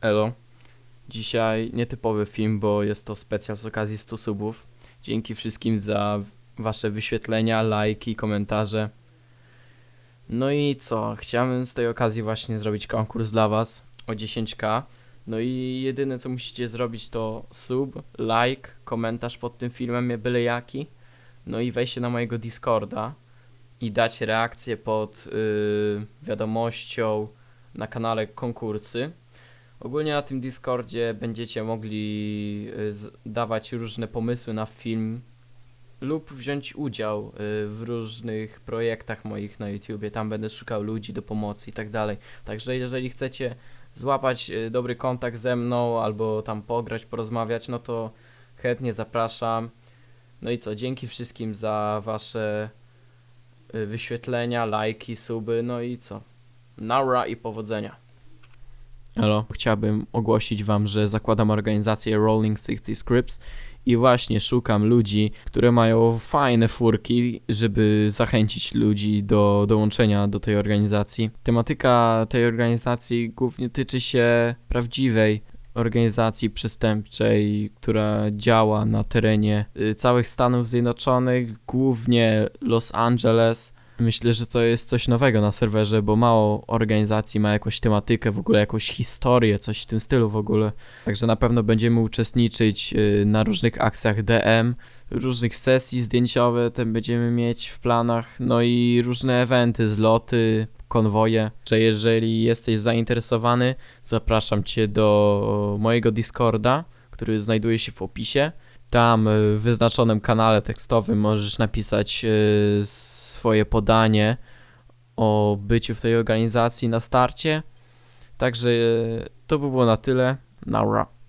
Elo. Dzisiaj nietypowy film, bo jest to specjal z okazji 100 subów. Dzięki wszystkim za wasze wyświetlenia, lajki, komentarze. No i co? Chciałem z tej okazji właśnie zrobić konkurs dla was o 10k. No i jedyne co musicie zrobić to sub, like, komentarz pod tym filmem, byle jaki. No i wejście na mojego Discorda i dać reakcję pod yy, wiadomością na kanale konkursy. Ogólnie na tym Discordzie będziecie mogli y, dawać różne pomysły na film lub wziąć udział y, w różnych projektach moich na YouTubie. Tam będę szukał ludzi do pomocy i tak dalej. Także jeżeli chcecie złapać y, dobry kontakt ze mną albo tam pograć, porozmawiać, no to chętnie zapraszam. No i co, dzięki wszystkim za wasze wyświetlenia, lajki, suby, no i co. Naura i powodzenia. Halo, chciałbym ogłosić wam, że zakładam organizację Rolling 60 Scripts i właśnie szukam ludzi, które mają fajne furki, żeby zachęcić ludzi do dołączenia do tej organizacji. Tematyka tej organizacji głównie tyczy się prawdziwej organizacji przestępczej, która działa na terenie y, całych Stanów Zjednoczonych, głównie Los Angeles. Myślę, że to jest coś nowego na serwerze, bo mało organizacji ma jakąś tematykę, w ogóle jakąś historię, coś w tym stylu w ogóle. Także na pewno będziemy uczestniczyć y, na różnych akcjach DM, różnych sesji zdjęciowe też będziemy mieć w planach, no i różne eventy, zloty, konwoje. Że jeżeli jesteś zainteresowany, zapraszam Cię do mojego Discorda, który znajduje się w opisie. Tam y, w wyznaczonym kanale tekstowym możesz napisać y, swoje podanie o byciu w tej organizacji na starcie. Także y, to by było na tyle. Naura.